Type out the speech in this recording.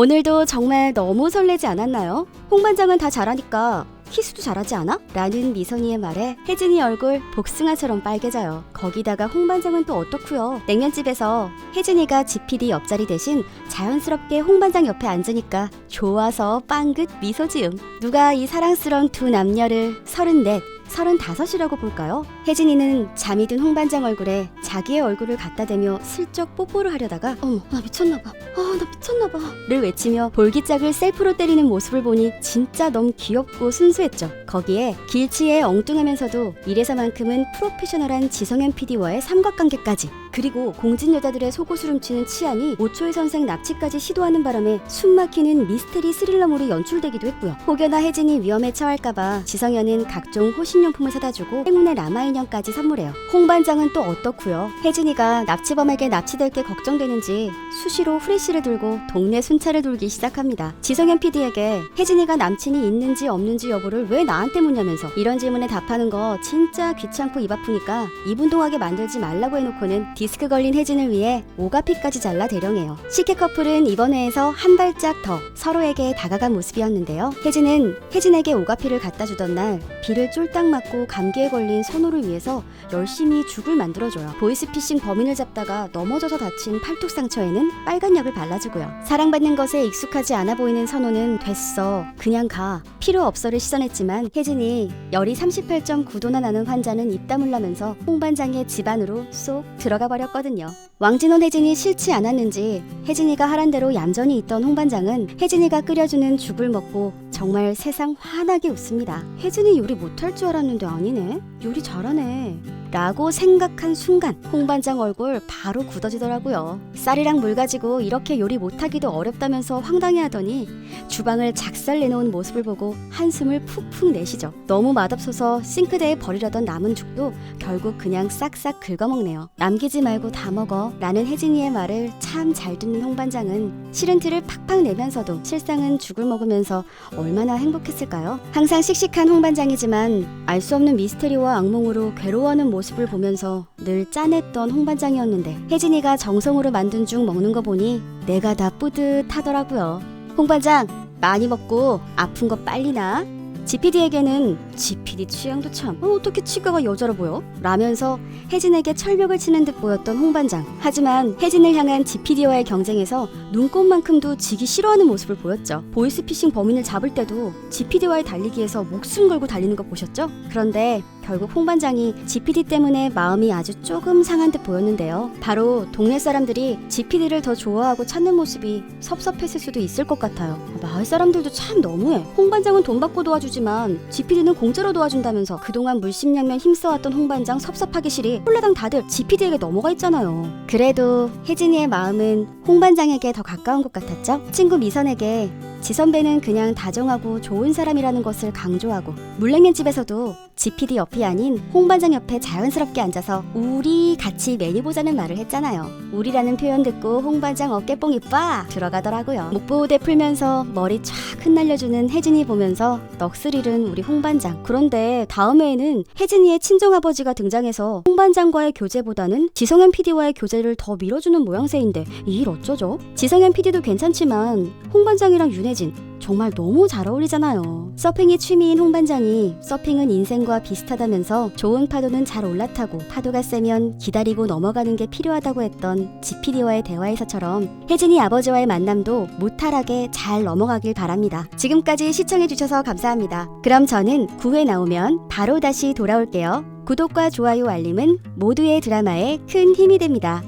오늘도 정말 너무 설레지 않았나요? 홍반장은 다 잘하니까 키스도 잘하지 않아? 라는 미선이의 말에 혜진이 얼굴 복숭아처럼 빨개져요. 거기다가 홍반장은 또 어떻고요? 냉면집에서 혜진이가 GPD 옆자리 대신 자연스럽게 홍반장 옆에 앉으니까 좋아서 빵긋 미소 지음. 누가 이 사랑스러운 두 남녀를 서른넷, 서른다섯이라고 볼까요? 혜진이는 잠이 든 홍반장 얼굴에 자기의 얼굴을 갖다 대며 슬쩍 뽀뽀를 하려다가 어머 나 미쳤나봐. 아 나 미쳤나봐. 를 외치며 볼기짝을 셀프로 때리는 모습을 보니 진짜 너무 귀엽고 순수했죠. 거기에 길치에 엉뚱하면서도 이래서만큼은 프로페셔널한 지성현 PD와의 삼각관계까지 그리고 공진 여자들의 속옷을 훔치는 치안이 5초의 선생 납치까지 시도하는 바람에 숨막히는 미스테리 스릴러물이 연출되기도 했고요. 혹여나 혜진이 위험에 처할까봐 지성현은 각종 호신용품을 사다주고 행운의 라마 인형까지 선물해요. 홍반장은 또 어떻고요? 혜진이가 납치범에게 납치될 게 걱정되는지 수시로 후레쉬를 들고 동네 순찰을 돌기 시작합니다. 지성현 PD에게 혜진이가 남친이 있는지 없는지 여부를 왜 나한테 묻냐면서 이런 질문에 답하는 거 진짜 귀찮고 입 아프니까 이분동하게 만들지 말라고 해놓고는 디스크 걸린 혜진을 위해 오가피까지 잘라 대령해요. 시케 커플은 이번 회에서 한 발짝 더 서로에게 다가간 모습이었는데요. 혜진은 혜진에게 오가피를 갖다 주던 날 비를 쫄딱 맞고 감기에 걸린 선호를 위해서 열심히 죽을 만들어줘요. 보이스피싱 범인을 잡다가 넘어져서 다친 팔뚝 상처에는 빨간 약을 발라주고요. 사랑받는 것에 익숙하지 않아 보이는 선호는 됐어. 그냥 가. 필요 없어를 시전했지만 혜진이 열이 38.9도나 나는 환자는 입 다물라면서 홍반장의 집안으로 쏙 들어가 버렸거든요. 왕진원 혜진이 싫지 않았는지 혜진이가 하란 대로 얌전히 있던 홍반장은 혜진이가 끓여주는 죽을 먹고 정말 세상 환하게 웃습니다. 혜진이 요리 못할 줄 알았는데 아니네. 요리 잘하네. 라고 생각한 순간 홍반장 얼굴 바로 굳어지더라고요. 쌀이랑 물 가지고 이렇게 요리 못하기도 어렵다면서 황당해하더니 주방을 작살 내놓은 모습을 보고 한숨을 푹푹 내쉬죠. 너무 맛없어서 싱크대에 버리려던 남은 죽도 결국 그냥 싹싹 긁어먹네요. 남기지 말고 다 먹어 라는 혜진이의 말을 참 잘 듣는 홍반장은 싫은 티를 팍팍 내면서도 실상은 죽을 먹으면서 얼마나 행복했을까요? 항상 씩씩한 홍반장이지만 알 수 없는 미스테리와 악몽으로 괴로워하는 모습을 보면서 늘 짠했던 홍반장이었는데 혜진이가 정성으로 만든 죽 먹는 거 보니 내가 다 뿌듯하더라고요. 홍반장 많이 먹고 아픈 거 빨리 나. GPD에게는 GPD 취향도 참 어, 어떻게 치과가 여자로 보여? 라면서 혜진에게 철벽을 치는 듯 보였던 홍반장. 하지만 혜진을 향한 GPD와의 경쟁에서 눈꽃만큼도 지기 싫어하는 모습을 보였죠. 보이스피싱 범인을 잡을 때도 GPD와의 달리기에서 목숨 걸고 달리는 거 보셨죠? 그런데 결국 홍반장이 GPD 때문에 마음이 아주 조금 상한 듯 보였는데요. 바로 동네 사람들이 GPD를 더 좋아하고 찾는 모습이 섭섭했을 수도 있을 것 같아요. 마을 사람들도 참 너무해. 홍반장은 돈 받고 도와주지만 GPD는 공짜로 도와준다면서 그동안 물심양면 힘써왔던 홍반장 섭섭하기 싫이 홀라당 다들 GPD에게 넘어가 있잖아요. 그래도 혜진이의 마음은 홍반장에게 더 가까운 것 같았죠? 친구 미선에게 지 선배는 그냥 다정하고 좋은 사람이라는 것을 강조하고 물냉면 집에서도 GPD 옆이 아닌 홍 반장 옆에 자연스럽게 앉아서 우리 같이 메뉴 보자는 말을 했잖아요. 우리라는 표현 듣고 홍 반장 어깨뽕이 빠 들어가더라고요. 목보호대 풀면서 머리 쫙 흩날려주는 혜진이 보면서 넋을 잃은 우리 홍 반장. 그런데 다음 회에는 혜진이의 친정 아버지가 등장해서 홍 반장과의 교제보다는 지성현 PD와의 교제를 더 밀어주는 모양새인데 이 일 어쩌죠? 지성현 PD도 괜찮지만 홍 반장이랑 윤혜 진 정말 너무 잘 어울리잖아요. 서핑이 취미인 홍반장이 서핑은 인생과 비슷하다면서 좋은 파도는 잘 올라타고 파도가 세면 기다리고 넘어가는 게 필요하다고 했던 GPD와의 대화에서처럼 혜진이 아버지와의 만남도 무탈하게 잘 넘어가길 바랍니다. 지금까지 시청해주셔서 감사합니다. 그럼 저는 9회 나오면 바로 다시 돌아올게요. 구독과 좋아요 알림은 모두의 드라마에 큰 힘이 됩니다.